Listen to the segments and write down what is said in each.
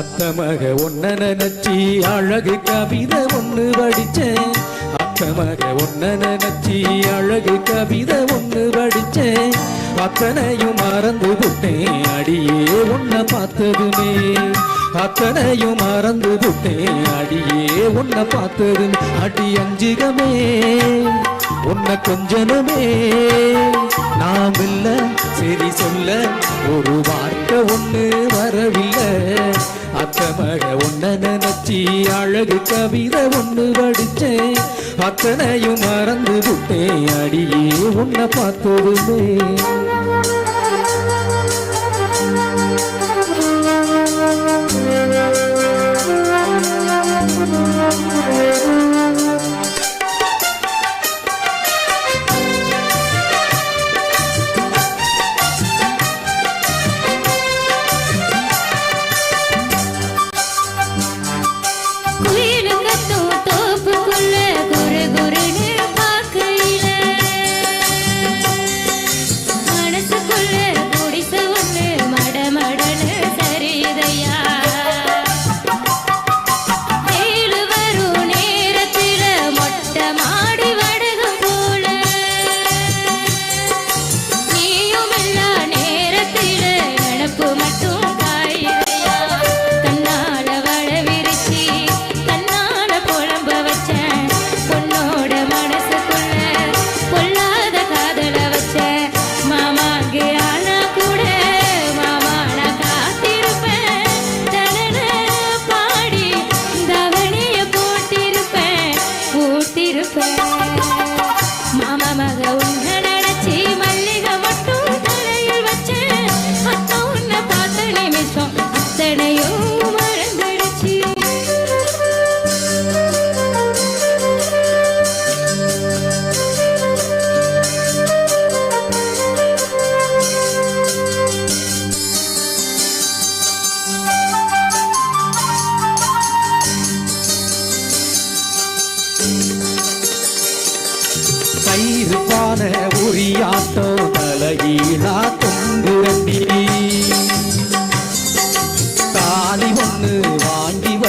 அத்தமக ஒன்ன நினைச்சி அழகு கவிதை ஒன்று படிச்சேன். அத்தமக ஒன்ன நினைச்சி அழகு கவிதை ஒன்று படிச்சேன். அத்தனையும் மறந்து விட்டேன் அடியே உன்னை பார்த்ததுமே. அத்தனையும் மறந்து விட்டேன் அடியே உன்னை பார்த்ததும். அடி அஞ்சுகமே உன்னை கொஞ்சனுமே. நாம் இல்ல சரி சொல்ல ஒரு வார்த்தை ஒண்ணு வரவில்லை அத்தமக ஒன்ன நினைச்சி அழகு கவிதை ஒண்ணு படிச்சேன் அத்தனையும் மறந்து விட்டேன் அடியே உன்னை பார்த்ததுமே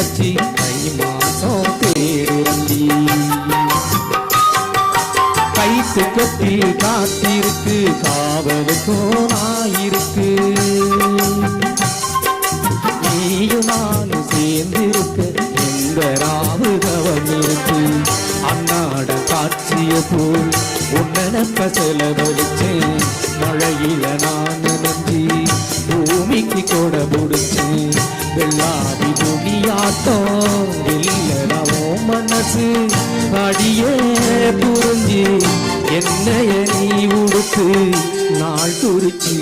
வச்சு கை மாசம் தேடுரண்டி கைத்து கொத்தி காத்திருக்கு காவலுக்கும் நாயிருக்கு நீயும் நானும் சேர்ந்திருக்க எந்த ராவு கவனிருக்கு. அன்னாட காட்சிய போல் உன்னப்ப செலவழிச்சேன் மழையில நான் பூமிக்கு கூட முடிச்சு வெள்ளாடி துணியாட்டம் இல்லவோ மனசு. அடியே புரிஞ்சு என்னைய நீ உடுத்து நாள் குறிச்சி.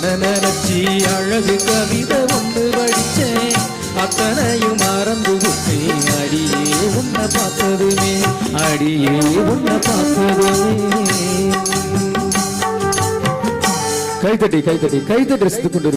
உன்ன நினைச்சி அழகு கவிதை ஒன்று படிச்சேன் அத்தனையும் மறந்து விட்டேன். அடியே உன்னை பார்த்ததுமே அடியே உன்னை பார்த்ததுமே. கைத்தட்டி கைத்தட்டி கைத்தட்டி ரசித்துக் கொண்டு